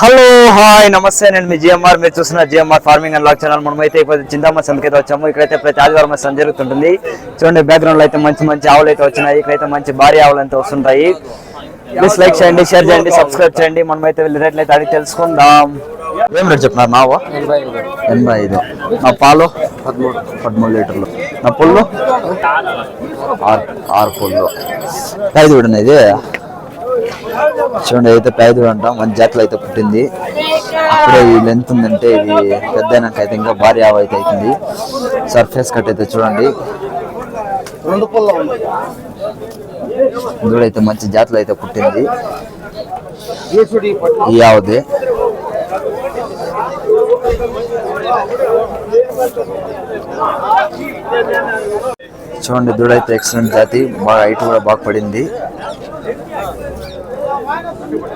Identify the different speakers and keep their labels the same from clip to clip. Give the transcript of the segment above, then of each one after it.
Speaker 1: Hello hi నమస్తే నేను మీ GMR. మీరు చూస్తున్న GMR farming and lock channel. మనమైతే ఇప్పుడు చింతామ సంతకైతే వచ్చాము. ఇక్కడైతే ప్రతి ఆదివారం సంత జరుగుతుంటుంది. చూడండి బ్యాక్గ్రౌండ్లో అయితే మంచి మంచి ఆవులు అయితే వచ్చినాయి. ఇక్కడైతే మంచి భారీ ఆవులు అయితే వస్తుంటాయి. ప్లీజ్ లైక్ చేయండి షేర్ చేయండి సబ్స్క్రైబ్ చేయండి. మనమైతే వెళ్ళి రేట్లు అయితే అడిగి తెలుసుకుందాం. ఏం రేట్ చెప్తున్నారు? నావు ఎనభై ఐదు. నా పాలు? పదమూడు పదమూడు లీటర్లు. నా పుల్లు? ఆరు ఆరు పుల్లు. ఐదు కూడా ఇది చూడండి అయితే పేదడు అంటాం. మంచి జాతులు అయితే పుట్టింది. అప్పుడే ఈ లెంత్ ఉందంటే ఇది పెద్ద అయితే ఇంకా భారీ ఆవ అయితే అవుతుంది. సర్ఫేస్ కట్ అయితే చూడండి. దూడైతే మంచి జాతులు అయితే పుట్టింది. ఈ ఆవుది. చూడండి దూడైతే ఎక్సలెంట్ జాతి. బాగా హైట్ కూడా బాగా పడింది.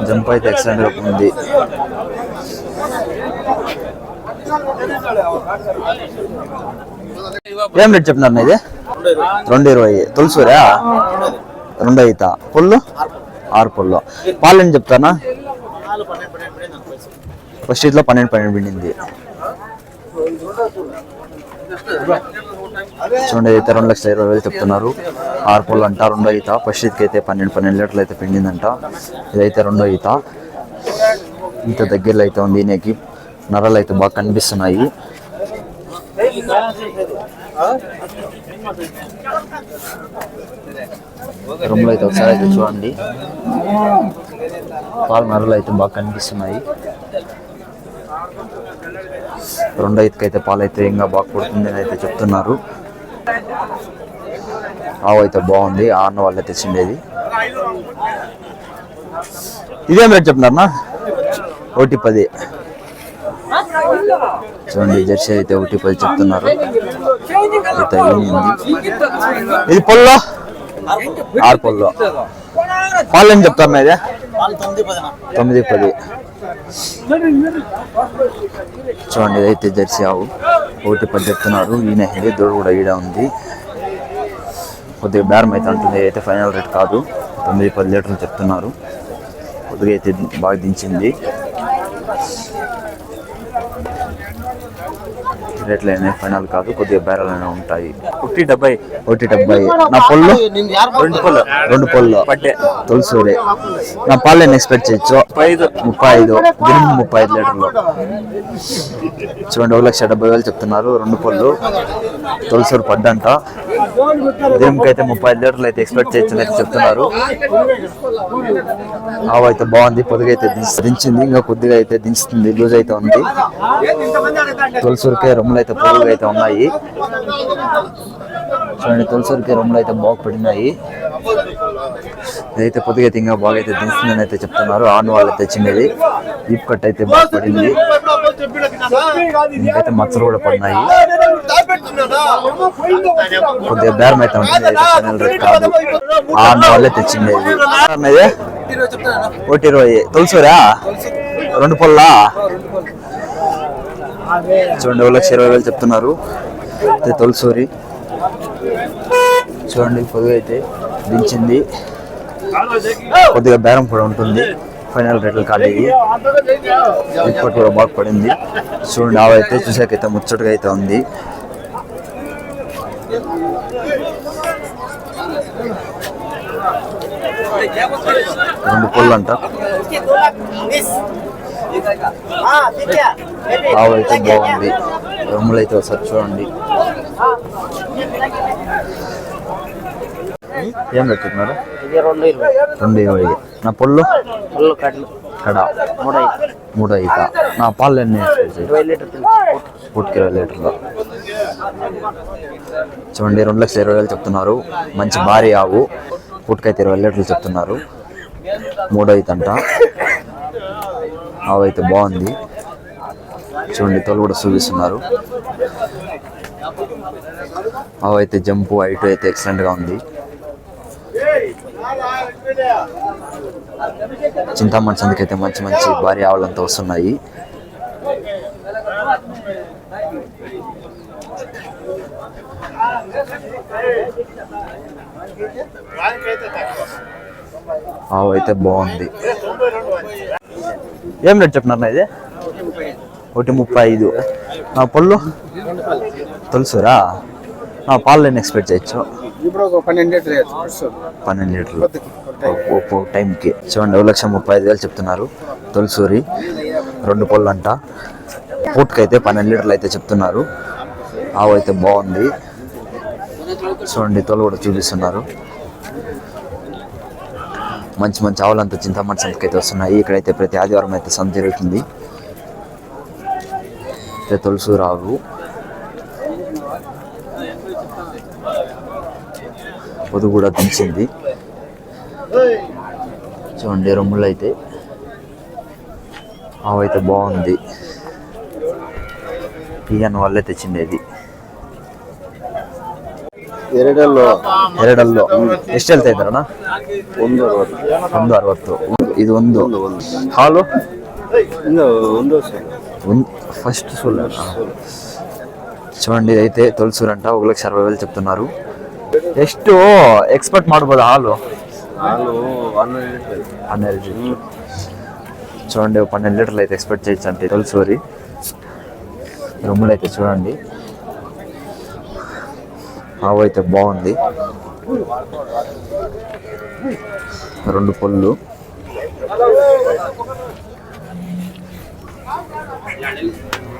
Speaker 1: జంప్ అయితే ఎక్సలెంట్ ఉంది. ఏం రేట్ చెప్తున్నారు ఇది రెండు ఇరవై. తులసూరా రెండు అయితా. పుల్లు? ఆరు పుల్లు. పాలు ఏం చెప్తానా? ఫస్ట్ ఇట్లా పన్నెండు పన్నెండు పిండింది. చూడండి అయితే రెండు లక్షల ఇరవై వేలు చెప్తున్నారు. ఆరు పుల్లు అంట రెండో ఈత. ఫస్ట్ ఇదికి అయితే పన్నెండు పన్నెండు లీటర్లు అయితే పిండిందంట ఇదైతే రెండో ఈత. ఈత దగ్గరలో అయితే ఉంది ఈయనకి. నరలు అయితే బాగా కనిపిస్తున్నాయి. రూమ్లో అయితే ఒకసారి అయితే చూడండి. పాలు నరలు అయితే బాగా కనిపిస్తున్నాయి. రెండో ఇటుకైతే పాలు అయితే ఇంకా బాగా కొడుతుంది అని అయితే చెప్తున్నారు. ఆవు అయితే బాగుంది ఆ వాళ్ళే తెచ్చిండేది. ఇదేం రేట్ చెప్తున్నారన్నా? ఒకటి పది. చూడండి జెర్సీ అయితే ఒకటి పది చెప్తున్నారు. అయితే ఇది పొల్లో? ఆరు పొల్లో. పాలు ఏం చెప్తారు ఇది?
Speaker 2: తొమ్మిది
Speaker 1: పది. చూడండి ఇదైతే జెర్సీ ఆవు. ఒకటి పది చెప్తున్నారు. ఈయన ఇది దూడ కూడా ఈడ ఉంది. కొద్దిగా బేరం అయితే అంటుంది. అయితే ఫైనల్ రేట్ కాదు. తొమ్మిది పది లీటర్లు చెప్తున్నారు. కొద్దిగా అయితే బాగా దించింది. రేట్లు అయినా ఫైనల్ కాదు. కొద్దిగా బేరాలు ఉంటాయి. ఒకటి డెబ్బై. ఒకటి డెబ్బై. నా
Speaker 2: యారు
Speaker 1: రెండు పళ్ళు రెండు పళ్ళు పట్టే తులసూరి. నా పాలు నేను ఎక్స్పెక్ట్ చేయొచ్చు? ఐదు ముప్పై ఐదు మినిమం ముప్పై ఐదు లీటర్లు. చూడండి ఒక లక్ష డెబ్బై వేలు చెప్తున్నారు. రెండు పళ్ళు తులసూరు పడ్డంట దీనికి అయితే ముప్పై ఐదు లీటర్లు అయితే ఎక్స్పెక్ట్ చేయొచ్చు అయితే చెప్తున్నారు. ఆవు అయితే బాగుంది పొద్దుగా అయితే దించింది ఇంకా కొద్దిగా అయితే దించుతుంది లూజ్ అయితే ఉంది. తులసూరికే రొమ్ములు అయితే పొడుగుగా అయితే ఉన్నాయి. చూడండి తులసూరికే రొమ్ములు అయితే బాగుపడినాయి అయితే ఇదైతే పొద్దుగా ఇంకా బాగా అయితే దించుతుందని అయితే చెప్తున్నారు. ఆన్ వాళ్ళు తెచ్చింది ఈప్ కట్ అయితే బాగుపడింది ఇంకైతే మచ్చలు కూడా పడినాయి. కొద్దిగా బేరం అయితే ఉంటుంది అయితే ఫైనల్ రేట్ కాదు. ఆన్ వాళ్ళే అన్నది ఒకటి ఇరవై. తులసూరా? రెండు పొల్లా? చూడండి ఒక లక్ష ఇరవై వేలు చెప్తున్నారు. అయితే తులసూరి. చూడండి పొద్దుగా అయితే దించింది. కొద్దిగా బేరం కూడా ఉంటుంది. ఫైనల్ రేట్లు కాదు ఇది ఇప్పటి కూడా బాగా పడింది. చూడండి ఆవు అయితే చూసాకైతే ముచ్చటగా అయితే ఉంది. రెండు పళ్ళు అంట ఆవు అయితే బాగుంది. రొమ్ములు అయితే ఒకసారి చూడండి. ఏం పెట్టుకున్నారు?
Speaker 2: రెండు ఇరవై.
Speaker 1: నా పళ్ళు
Speaker 2: పుల్లు?
Speaker 1: కడ.
Speaker 2: ఐదు
Speaker 1: మూడు ఐదు నా పాలు ఎన్ని?
Speaker 2: ఇరవై లీటర్
Speaker 1: పూటకి ఇరవై లీటర్లు. చూడండి రెండు లక్షల ఇరవై వేలు చెప్తున్నారు. మంచి భారీ ఆవు. పుట్టుకైతే ఇరవై లీటర్లు చెప్తున్నారు. మూడు ఆవు అయితే బాగుంది. చూడండి తోలు కూడా చూపిస్తున్నారు. ఆవు అయితే జంపు హైట్ అయితే ఎక్సలెంట్గా ఉంది. చింతామణి సందుకైతే మంచి మంచి భారీ ఆవులంతా వస్తున్నాయి. ఆవు అయితే బాగుంది. ఏం రేట్ చెప్పినారు ఇది? ఒకటి ముప్పై ఐదు. నా పళ్ళు? తెలుసురా నా పాలు నేను ఎక్స్పెక్ట్ చేయొచ్చు.
Speaker 3: పన్నెండు
Speaker 1: లీటర్లు ఒక్కో టైంకి. చూడండి ఒక లక్ష ముప్పై ఐదు వేలు చెప్తున్నారు. తొలిసూరి. రెండు పళ్ళు అంట. పూటకైతే పన్నెండు లీటర్లు అయితే చెప్తున్నారు. ఆవు అయితే బాగుంది. చూడండి తోలు కూడా చూపిస్తున్నారు. మంచి మంచి ఆవులంతా చింతామణి సంతకి అయితే వస్తున్నాయి. ఇక్కడైతే ప్రతి ఆదివారం అయితే సంత జరుగుతుంది. తులసు రావు. పొదు కూడా దించింది. చూడండి రొమ్ములు అయితే. ఆవు అయితే బాగుంది. పిఎన్ వాళ్ళే తెచ్చిండేది
Speaker 3: ಎರಡಲ್ಲೂ
Speaker 1: ಎರಡಲ್ಲೂ ಎಷ್ಟು ಹೇಳ್ತಾ ಇದ್ದಾರಣ್ಣ
Speaker 3: ಒಂದು
Speaker 1: ಒಂದು ಅರವತ್ತು ಇದು ಒಂದು ಹಾಲು
Speaker 3: ಒಂದು ಒಂದು ವರ್ಷ
Speaker 1: ಒಂದು ఫస్ట్ సోల్ చూడండి అయితే తొలసూరంట ఒక లక్ష అరవై వేలు చెప్తున్నారు ಎಷ್ಟು ఎక్స్పెక్ట్ ಮಾಡ್ಬೋದು ಹಾಲು
Speaker 3: ಹಾಲು ಹನ್ನೆರಡು ಲೀಟರ್
Speaker 1: హండ్రెడ్ చూడండి ఒక పన్నెండు లీటర్లు అయితే ఎక్స్పెక్ట్ చేయొచ్చు అంటే తొలసూరి రొమ్ములు అయితే చూడండి ఆవు అయితే బాగుంది రెండు పళ్ళు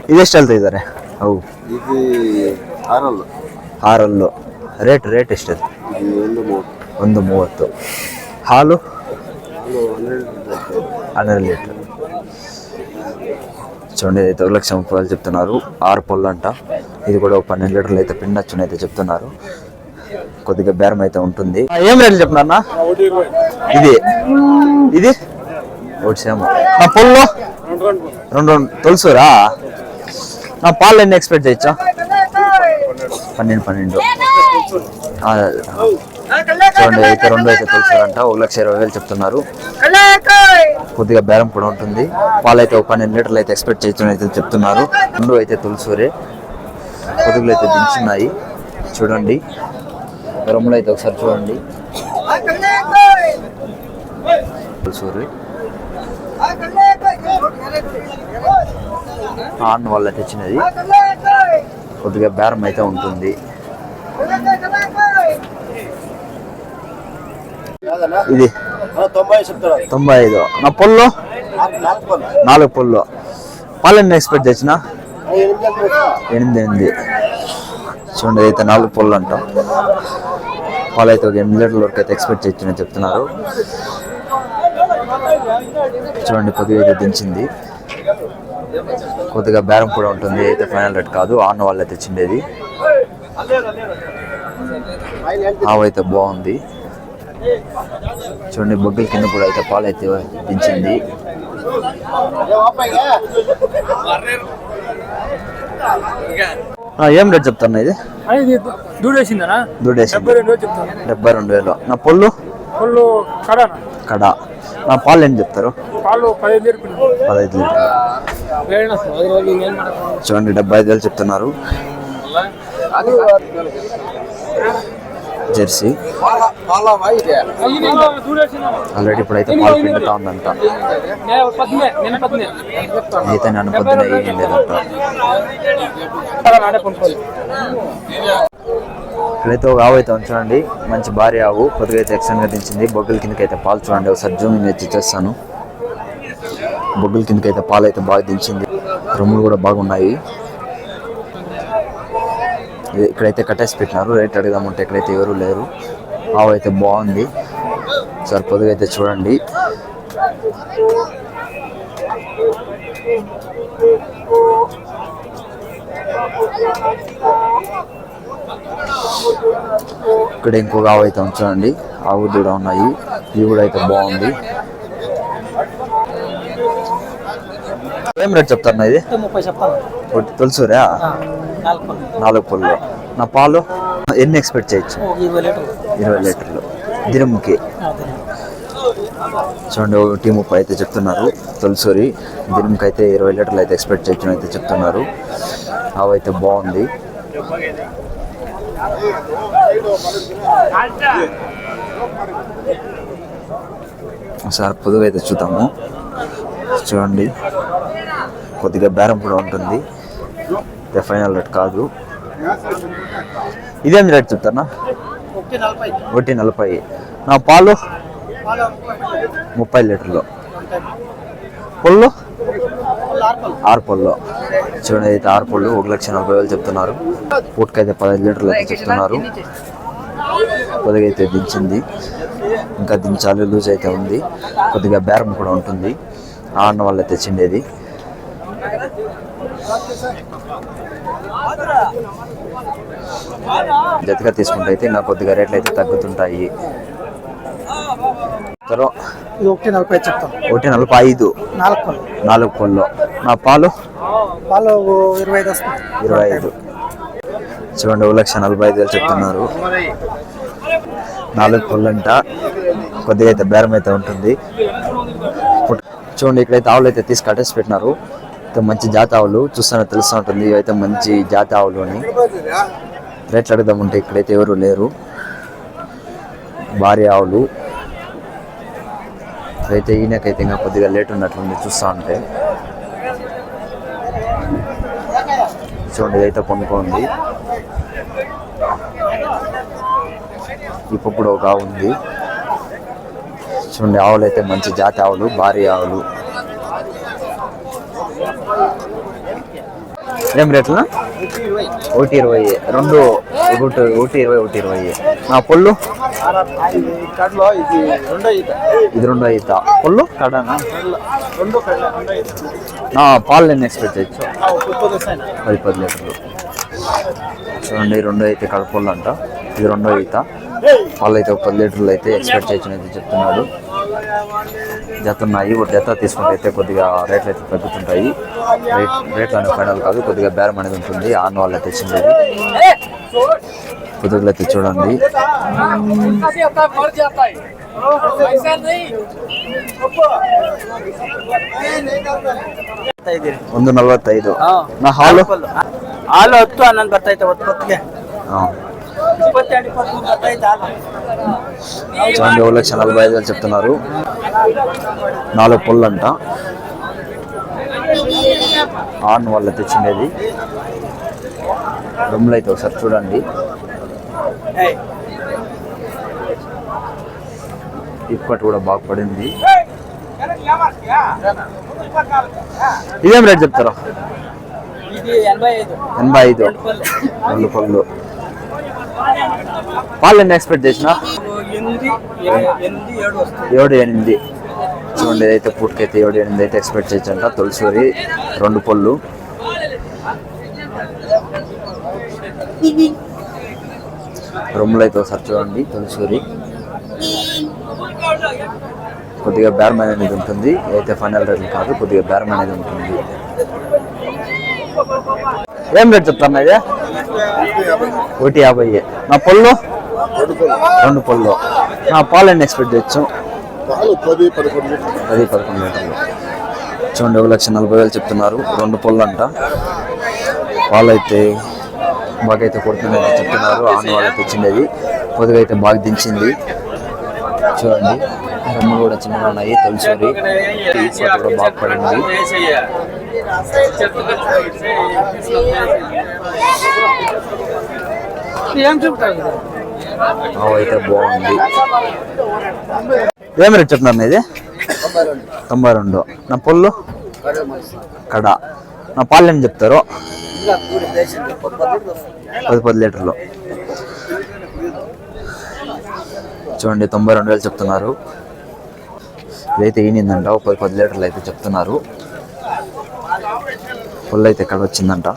Speaker 1: ಇದೆಷ್ಟು ಹೇಳ್ತಾ ಇದ್ದಾರೆ ಅವು
Speaker 3: ಇದು ಆರಲ್ಲು
Speaker 1: ಆರಲ್ಲು ರೇಟ್ ರೇಟ್ ಎಷ್ಟದು
Speaker 3: ಇದು ಒಂದು ಮೂರು
Speaker 1: ಒಂದು ಮೂವತ್ತು ಹಾಲು
Speaker 3: ಒಂದು ಹನ್ನೆರಡು ಲೀಟರ್
Speaker 1: హండ్రెడ్ లీటర్ చూడండి అయితే ఒక లక్ష ముప్పై వేలు చెప్తున్నారు ఆరు పళ్ళు అంట ఇది కూడా ఒక పన్నెండు లీటర్లు అయితే పిండొచ్చుని అయితే చెప్తున్నారు. కొద్దిగా బేరం అయితే ఉంటుంది. ఏం రేట్లు చెప్తున్నారన్నా? ఇది. ఇది? ఒకటి సేమ్ నా పొల్లో? రెండు రెండు. తొలుసురా? నా పాలు ఎన్ని ఎక్స్పెక్ట్ చేయొచ్చా? పన్నెండు పన్నెండు. చూడండి అయితే రెండు అయితే తెలుసారంట. ఒక లక్ష ఇరవై వేలు చెప్తున్నారు. కొద్దిగా బేరం కూడా ఉంటుంది. పాలు అయితే ఒక పన్నెండు లీటర్లు అయితే ఎక్స్పెక్ట్ చేయొచ్చు అయితే చెప్తున్నారు. రెండు అయితే తులసూరే. కొద్దిగా అయితే దించున్నాయి. చూడండి. రొమ్మలు అయితే ఒకసారి చూడండి. తులసూరి ఆన్ వల్ల తెచ్చినది. కొద్దిగా బేరం అయితే ఉంటుంది. ఇది
Speaker 3: తొంభై
Speaker 1: ఐదు. నా పొల్లో?
Speaker 3: నాలుగు
Speaker 1: పొల్లో. పాలన్నీ ఎక్స్పెక్ట్ చేసిన?
Speaker 3: ఎనిమిది
Speaker 1: ఎనిమిది. చూడండి అయితే నాలుగు పొల్లు అంట పాలు అయితే ఒక ఎనిమిది లీటర్ల వరకు అయితే ఎక్స్పెక్ట్ చేయొచ్చు చెప్తున్నారు. చూడండి కొద్దిగా అయితే దించింది. కొద్దిగా బేరం కూడా ఉంటుంది అయితే ఫైనల్ రేట్ కాదు ఆన్న వాళ్ళే తెచ్చిండేది ఆవు అయితే బాగుంది. చూడండి బొగ్గుల కింద కూడా అయితే పాలు అయితే దించింది. Yeah. ఏం రేట్ చెప్తాను ఇది?
Speaker 4: ఇది దూడేసిందనా
Speaker 1: దూడేసింది
Speaker 4: డెబ్బై రెండు వేలు
Speaker 1: నా పొల్లు?
Speaker 4: వాళ్ళు కడనా
Speaker 1: కడ. నా పాలు ఏం చెప్తారు? పదహైదు లీటర్లు. చూడండి డెబ్బై ఐదు వేలు చెప్తున్నారు. జెర్సీ. ఆల్రెడీ ఇప్పుడైతే పాలు పిండుతా ఉందంట. అయితే నన్ను పొద్దున ఏం లేదంట. ఇక్కడైతే ఒక ఆవు అయితే ఉంది చూడండి. మంచి భారీ ఆవు. కొద్దిగా అయితే ఎక్సెంట్గా దించింది. బొగ్గుల కిందకి అయితే పాలు చూడండి. ఒకసారి జూమింగ్ వచ్చి చేస్తాను. బొగ్గుల కిందకి అయితే పాలు అయితే బాగా దించింది. రొమ్ములు కూడా బాగున్నాయి. ఇక్కడైతే కట్టేసి పెట్టినారు రేట్ అడుగుదామంటే ఇక్కడైతే ఎవరు లేరు. ఆవు అయితే బాగుంది. సార్ అయితే చూడండి. ఇక్కడ ఇంకొక ఆవు అయితే ఉంచండి ఆవు కూడా ఉన్నాయి. ఇవి కూడా అయితే బాగుంది. ఏం రేట్ చెప్తారు ఇది? ఒకటి తెలుసురా?
Speaker 4: నాలుగు పళ్ళు.
Speaker 1: నా పాలు ఎన్ని ఎక్స్పెక్ట్ చేయొచ్చు?
Speaker 4: ఇరవై లీటర్లు.
Speaker 1: దినముకి. చూడండి ఒకటి ముప్పై అయితే చెప్తున్నారు. తొలిసూరి దినంకి అయితే ఇరవై లీటర్లు అయితే ఎక్స్పెక్ట్ చేయొచ్చు అయితే చెప్తున్నారు. అవి అయితే బాగుంది. ఒకసారి పొదుగు అయితే చూద్దాము. చూడండి. కొద్దిగా బేరం కూడా ఉంటుంది. ఫైనల్ రేట్ కాదు. ఇదేం రేట్ చెప్తారా ఒకటి నలభై. నా పాలు? ముప్పై లీటర్లు. పుల్లు? ఆరు పళ్ళు చూడండి అయితే ఆరు పళ్ళు ఒక లక్ష నలభై వేలు చెప్తున్నారు. పూటకైతే పదహైదు లీటర్లు అయితే చెప్తున్నారు. కొద్దిగా అయితే దించింది. ఇంకా దించాలి లూజ్ అయితే ఉంది. కొద్దిగా బేరం కూడా ఉంటుంది. ఆ అన్న వాళ్ళు తెచ్చిండేది జతగా తీసుకుంటే అయితే ఇంకా కొద్దిగా రేట్లు అయితే తగ్గుతుంటాయి.
Speaker 4: ఒకటి నలభై చెప్తాం.
Speaker 1: ఒకటి నలభై ఐదు.
Speaker 4: నాలుగు పళ్ళు
Speaker 1: నాలుగు పళ్ళు నా పాలు?
Speaker 4: పాలు ఇరవై ఐదు వస్తుంది
Speaker 1: ఇరవై ఐదు. చూడండి ఒక లక్ష నలభై ఐదు వేలు చెప్తున్నారు. నాలుగు పళ్ళంట కొద్దిగా అయితే బేరం అయితే ఉంటుంది. చూడండి ఇక్కడైతే ఆవులు అయితే తీసి కట్టేసి పెట్టినారు. మంచి జాతి ఆవులు చూస్తానే తెలుస్తూ ఉంటుంది. ఇవైతే మంచి జాతి ఆవులు అని రేట్లు అడుగుదామంటే ఇక్కడైతే ఎవరు లేరు. భారీ ఆవులు. అయితే ఈయనకైతే ఇంకా కొద్దిగా లేట్ ఉన్నట్లుంది చూస్తా ఉంటే. చూడండి ఇదైతే కొనుక్కోండి. ఇప్పుడు ఒక ఆవు ఉంది. చూడండి ఆవులు అయితే మంచి జాతి ఆవులు భారీ ఆవులు. ఏం రేట్లా? ఒకటి ఇరవై. రెండు ఒకటి ఒకటి ఇరవై ఒకటి ఇరవై. నా పొల్లు
Speaker 3: ఇది రెండో
Speaker 1: అవుతా పొల్లు కడనా? పాలు నేను ఎక్స్పెక్ట్ చేయొచ్చు. పది పది లీటర్లు. చూడండి రెండు అయితే కడపళ్ళు అంట. ఇది రెండో ఈత పాలు అయితే ఒక పది లీటర్లు అయితే ఎక్స్పెక్ట్ చేయొచ్చు అయితే చెప్తున్నాడు. జత ఉన్నాయి ఒక జత తీసుకుంటే అయితే కొద్దిగా రేట్లు అయితే తగ్గుతుంటాయి రేట్ రేట్లు అనేది ఫైనల్ కాదు కొద్దిగా బేరం అనేది ఉంటుంది ఆన్ వాళ్ళు అయితే తెచ్చింది కుదురులు అయితే చూడండి ಒಂದು ನಲವತ್ತೈದು ನಾ ಹಾಲು
Speaker 2: ಹಾಲು ಹತ್ತು ಹನ್ನೊಂದು ಬರ್ತೈತೆ ಹೊತ್ತು ಹೊತ್ತಿಗೆ
Speaker 1: ಹಾಂ చూడండి ఒక లక్ష నలభై ఐదు వేలు చెప్తున్నారు. నాలుగు పుల్లు అంట ఆన్ వాళ్ళ తెచ్చిండేది. రొమ్ములు అయితే ఒకసారి చూడండి. ఇప్పటి కూడా బాగా పడింది. ఇదేం రేట్ చెప్తారా?
Speaker 2: ఇది ఎనభై ఐదు.
Speaker 1: ఎనభై ఐదు. రెండు పళ్ళు. పాలు ఎన్ని ఎక్స్పెక్ట్ చేసిన
Speaker 2: ఏడు
Speaker 1: ఎనిమిది. చూడండి అయితే పూటకైతే ఏడు ఎనిమిది అయితే ఎక్స్పెక్ట్ చేయొచ్చంట తులసూరి రెండు పళ్ళు. రొమ్ములు అయితే ఒకసారి చూడండి తులసూరి. కొద్దిగా బేరం అనేది ఉంటుంది. అయితే ఫైనల్ రేట్లు కాదు కొద్దిగా బేరం అనేది ఉంటుంది. ఏం రేట్ చెప్తాను ఇది? ఒకటి యాభై నా పళ్ళు? రెండు పళ్ళు. నా పాలు ఎన్ని ఎక్స్పెక్ట్ చేయొచ్చు.
Speaker 3: పది పదకొండు
Speaker 1: పది పదకొండు లీటర్లు. చూడండి ఒక లక్ష నలభై వేలు చెప్తున్నారు. రెండు పళ్ళు అంట పాలైతే బాగా అయితే కొడుతుందని చెప్తున్నారు. ఆన్ వాళ్ళకి తెచ్చిండేది కొద్దిగా అయితే బాగా దించింది. చూడండి రొమ్ములు కూడా చిన్నగా ఉన్నాయి తొలిసూరి కూడా బాగా పడింది.
Speaker 4: ఏం చెప్తారు?
Speaker 1: ఆవు అయితే బాగుంది. ఏం రేట్ చెప్తున్నారు ఇది తొంభై రెండు. నా పొల్లు? కడ. నా పాలు ఏం చెప్తారు? పది పది లీటర్లు. చూడండి తొంభై రెండు వేలు చెప్తున్నారు. ఇదైతే ఈనిందంట ఒక పది పది లీటర్లు అయితే చెప్తున్నారు. పుల్ల అయితే ఇక్కడ వచ్చిందంట.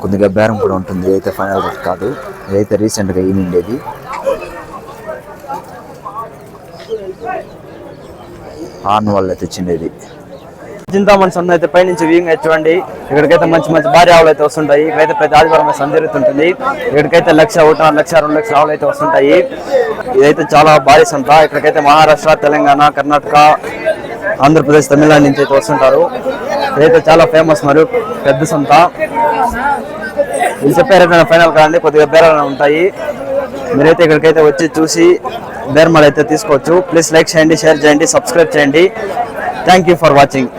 Speaker 1: కొద్దిగా బేరం కూడా ఉంటుంది ఇదైతే ఫైనల్ రేట్ కాదు. ఇదైతే రీసెంట్గా ఈనిండేది ఆన్ వాళ్ళు తెచ్చిండేది. చింతామణి సొంత అయితే పైనుంచి వ్యూయింగ్ అయితే చూడండి ఇక్కడికైతే మంచి మంచి భారీ ఆవులు అయితే వస్తుంటాయి. ఇక్కడైతే ప్రతి ఆదివారం అయితే జరుగుతుంటుంది ఇక్కడికైతే లక్ష ఒకటి లక్ష రెండు లక్షల ఆవులు అయితే వస్తుంటాయి. ఇదైతే చాలా భారీ సంత. ఇక్కడికైతే మహారాష్ట్ర తెలంగాణ కర్ణాటక ఆంధ్రప్రదేశ్ తమిళనాడు నుంచి అయితే వస్తుంటారు. ఇదైతే చాలా ఫేమస్ మరియు పెద్ద సంత. ఇది చెప్పారు ఫైనల్ కాదండి కొద్దిగా బేరాలు ఉంటాయి. మీరైతే ఇక్కడికైతే వచ్చి చూసి బేర్మాలు అయితే తీసుకోవచ్చు. ప్లీజ్ లైక్ చేయండి షేర్ చేయండి సబ్స్క్రైబ్ చేయండి. Thank you for watching.